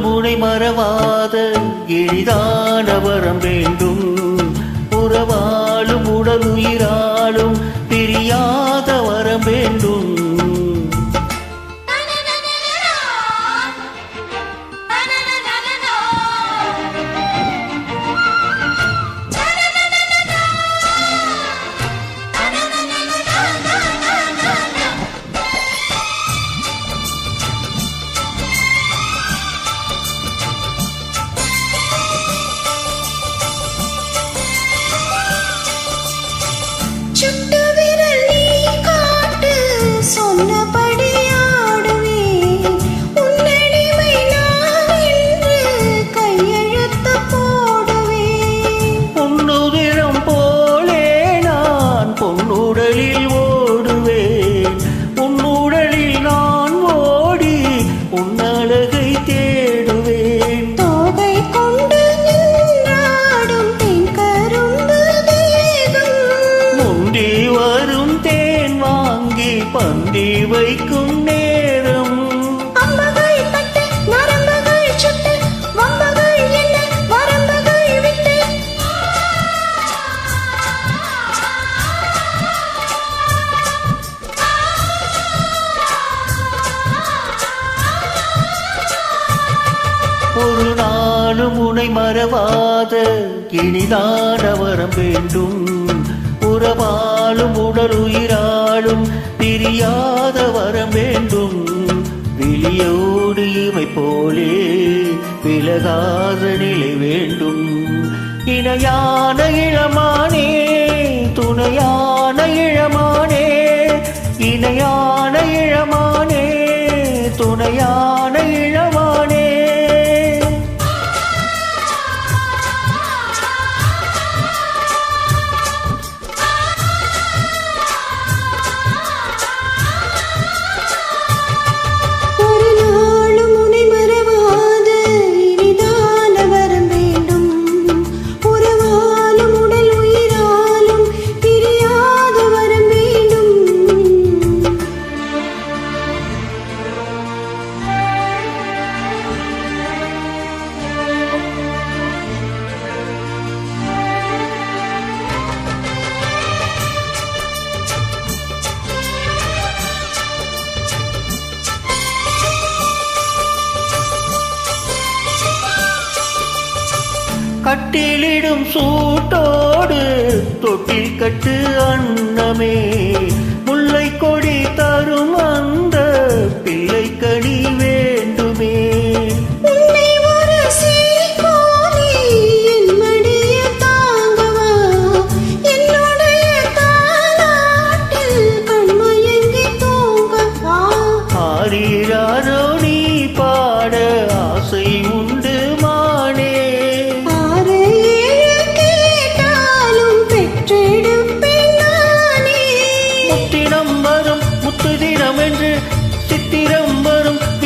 உனை மறவாத எளிதான வரம் வேண்டும். உறவாலும் உடல் உயிராலும் பிரியாத வரம் வேண்டும். பந்தி வைக்கும் நேரம். ஒரு நாளும் உனை மறவாத இனிதான வரம் வேண்டும். உறவாலும் உடல் உயிராலும் பிரியாத வரம் வேண்டும். விழியோடு இவை போலே விலகாத நிலை வேண்டும். இணையான இளமானே துணையான இளமானே இணையான இளமானே துணையான தொட்டிலிடும் சூட்டோடு தொட்டில் கட்டு அன்னமே. முல்லை கொடி தரும் அந்த பிள்ளை கனி வேண்டுமே.